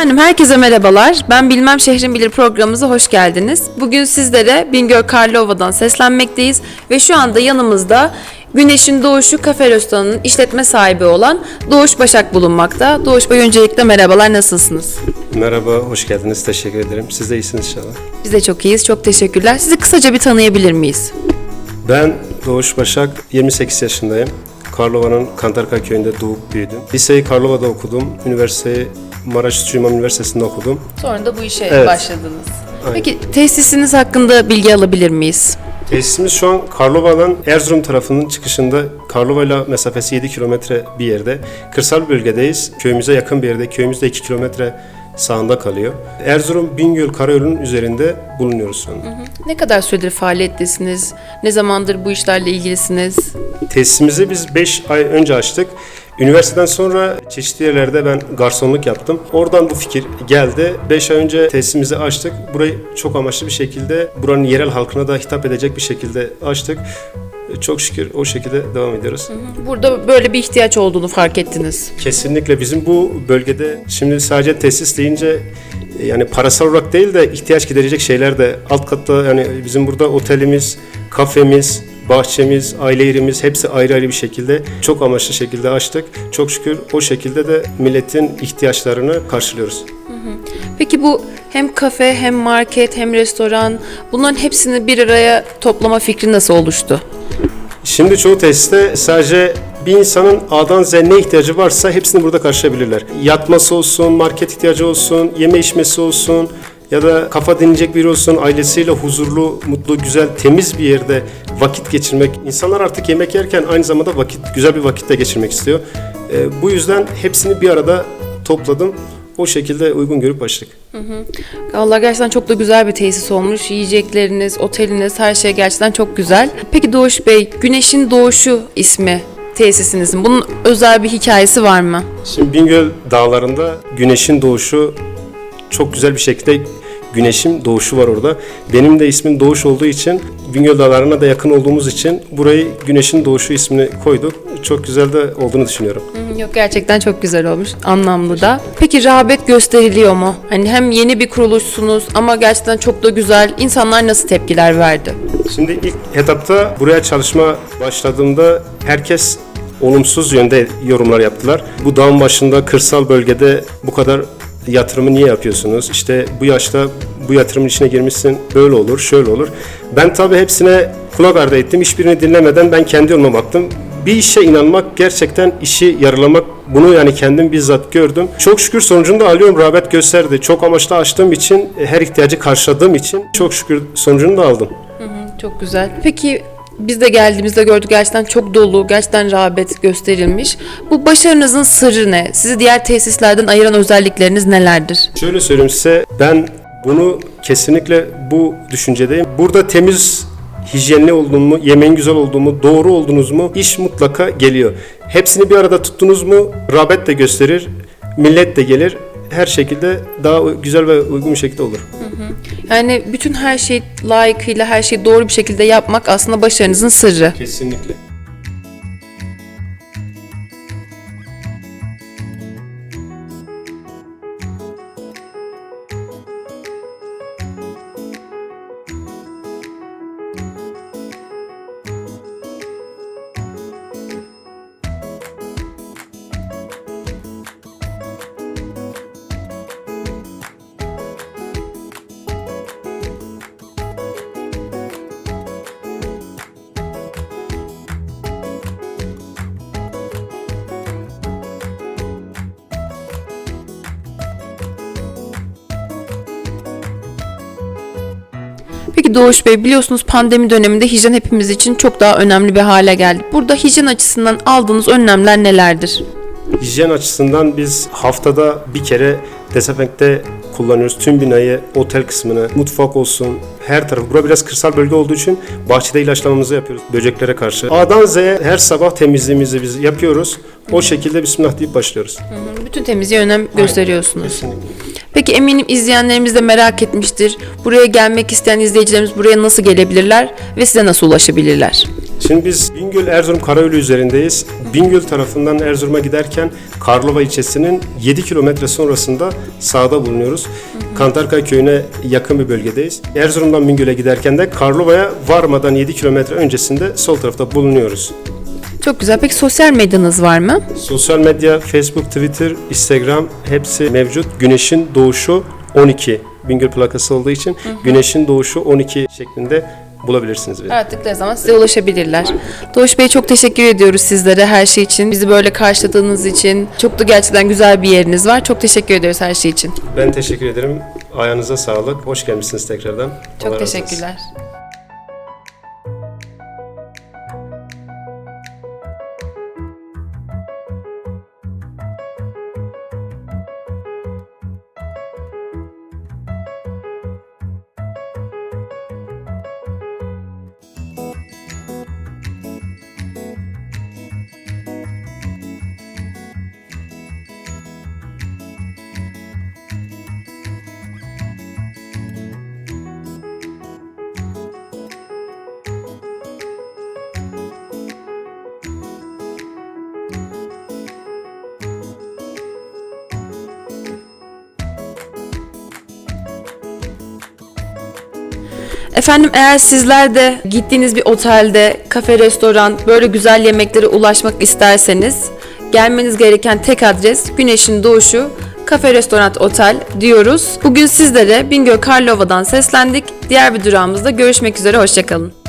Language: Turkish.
Efendim herkese merhabalar. Ben Bilmem Şehrin Bilir programımıza hoş geldiniz. Bugün sizlere Bingöl Karlova'dan seslenmekteyiz ve şu anda yanımızda Güneşin Doğuşu Kafe Restoranı'nın işletme sahibi olan Doğuş Başak bulunmakta. Doğuş Bey öncelikle merhabalar, nasılsınız? Merhaba, hoş geldiniz. Teşekkür ederim. Siz de iyisiniz inşallah. Biz de çok iyiyiz, çok teşekkürler. Sizi kısaca bir tanıyabilir miyiz? Ben Doğuş Başak, 28 yaşındayım. Karlova'nın Kantarka köyünde doğup büyüdüm. Liseyi Karlova'da okudum. Üniversiteyi Maraş İmam Üniversitesi'nde okudum. Sonra da bu işe Evet. başladınız. Aynen. Peki tesisiniz hakkında bilgi alabilir miyiz? Tesisimiz şu an Karlova'dan Erzurum tarafının çıkışında Karlova ile mesafesi 7 kilometre bir yerde. Kırsal bölgedeyiz. Köyümüze yakın bir yerde. Köyümüz de 2 kilometre sağında kalıyor. Erzurum Bingöl Karayolu'nun üzerinde bulunuyoruz şu an. Ne kadar süredir faaliyettesiniz? Ne zamandır bu işlerle ilgilisiniz? Tesisimizi biz 5 ay önce açtık. Üniversiteden sonra çeşitli yerlerde ben garsonluk yaptım. Oradan bu fikir geldi. 5 ay önce tesisimizi açtık. Burayı çok amaçlı bir şekilde buranın yerel halkına da hitap edecek bir şekilde açtık. Çok şükür o şekilde devam ediyoruz. Burada böyle bir ihtiyaç olduğunu fark ettiniz. Kesinlikle bizim bu bölgede şimdi sadece tesis deyince e, yani parasal olarak değil de ihtiyaç giderecek şeyler de alt katta yani bizim burada otelimiz, kafemiz, bahçemiz, aile yerimiz hepsi ayrı ayrı bir şekilde çok amaçlı şekilde açtık. Çok şükür o şekilde de milletin ihtiyaçlarını karşılıyoruz. Peki bu hem kafe hem market hem restoran bunların hepsini bir araya toplama fikri nasıl oluştu? Şimdi çoğu tesiste sadece bir insanın A'dan Z'ye ne ihtiyacı varsa hepsini burada karşılayabilirler. Yatması olsun, market ihtiyacı olsun, yeme içmesi olsun ya da kafa dinleyecek biri olsun, ailesiyle huzurlu, mutlu, güzel, temiz bir yerde vakit geçirmek. İnsanlar artık yemek yerken aynı zamanda vakit, güzel bir vakitte geçirmek istiyor. Ee, bu yüzden hepsini bir arada topladım. O şekilde uygun görüp açtık. Allah gerçekten çok da güzel bir tesis olmuş. Yiyecekleriniz, oteliniz her şey gerçekten çok güzel. Peki Doğuş Bey, Güneşin Doğuşu ismi tesisinizin. Bunun özel bir hikayesi var mı? Şimdi Bingöl dağlarında güneşin doğuşu çok güzel bir şekilde güneşin doğuşu var orada. Benim de ismim Doğuş olduğu için Bingöl dağlarına da yakın olduğumuz için burayı Güneşin Doğuşu ismini koyduk. Çok güzel de olduğunu düşünüyorum. Hı, Yok gerçekten çok güzel olmuş. Anlamlı da. Peki rağbet gösteriliyor mu? Hani hem yeni bir kuruluşsunuz ama gerçekten çok da güzel. İnsanlar nasıl tepkiler verdi? Şimdi ilk etapta buraya çalışma başladığımda herkes olumsuz yönde yorumlar yaptılar. Bu dağın başında kırsal bölgede bu kadar yatırımı niye yapıyorsunuz? İşte bu yaşta bu yatırımın içine girmişsin böyle olur, şöyle olur. Ben tabii hepsine kulak ardı ettim. Hiçbirini dinlemeden ben kendi yoluma baktım. Bir işe inanmak gerçekten işi yarılamak bunu yani kendim bizzat gördüm. Çok şükür sonucunu da alıyorum. Rağbet gösterdi. Çok amaçlı açtığım için her ihtiyacı karşıladığım için çok şükür sonucunu da aldım. Çok güzel. Peki biz de geldiğimizde gördük gerçekten çok dolu, gerçekten rağbet gösterilmiş. Bu başarınızın sırrı ne? Sizi diğer tesislerden ayıran özellikleriniz nelerdir? Şöyle söyleyeyim size ben bunu kesinlikle bu düşüncedeyim. Burada temiz hijyenli olduğumu, yemeğin güzel olduğumu, doğru olduğunuz mu iş mutlaka geliyor. Hepsini bir arada tuttunuz mu rağbet de gösterir, millet de gelir. Her şekilde daha güzel ve uygun bir şekilde olur. Yani bütün her şey layıkıyla, her şeyi doğru bir şekilde yapmak aslında başarınızın sırrı. Kesinlikle. Peki Doğuş Bey biliyorsunuz pandemi döneminde hijyen hepimiz için çok daha önemli bir hale geldi. Burada hijyen açısından aldığınız önlemler nelerdir? Hijyen açısından biz haftada bir kere dezenfekte kullanıyoruz. Tüm binayı, otel kısmını, mutfak olsun, her tarafı. Bura biraz kırsal bölge olduğu için bahçede ilaçlamamızı yapıyoruz böceklere karşı. A'dan Z'ye her sabah temizliğimizi biz yapıyoruz. O şekilde bismillah deyip başlıyoruz. Bütün temizliğe önem gösteriyorsunuz. Kesinlikle. Peki eminim izleyenlerimiz de merak etmiştir. Buraya gelmek isteyen izleyicilerimiz buraya nasıl gelebilirler ve size nasıl ulaşabilirler? Şimdi biz Bingöl Erzurum Karayolu üzerindeyiz. Bingöl tarafından Erzurum'a giderken Karlova ilçesinin 7 kilometre sonrasında sağda bulunuyoruz. Kantarkay köyüne yakın bir bölgedeyiz. Erzurum'dan Bingöl'e giderken de Karlova'ya varmadan 7 kilometre öncesinde sol tarafta bulunuyoruz. Çok güzel. Peki sosyal medyanız var mı? Sosyal medya, Facebook, Twitter, Instagram hepsi mevcut. Güneşin doğuşu 12 Bingöl plakası olduğu için Güneşin doğuşu 12 şeklinde bulabilirsiniz beni. Aradıkları zaman size ulaşabilirler. Doğuş Bey çok teşekkür ediyoruz sizlere her şey için. Bizi böyle karşıladığınız için. Çok da gerçekten güzel bir yeriniz var. Çok teşekkür ediyoruz her şey için. Ben teşekkür ederim. Ayağınıza sağlık. Hoş gelmişsiniz tekrardan. Allah Çok razı olsun. Efendim eğer sizler de gittiğiniz bir otelde, kafe, restoran böyle güzel yemeklere ulaşmak isterseniz gelmeniz gereken tek adres Güneşin Doğuşu Kafe Restoran Otel diyoruz. Bugün sizlere Bingöl Karlova'dan seslendik. Diğer bir durağımızda görüşmek üzere, hoşçakalın.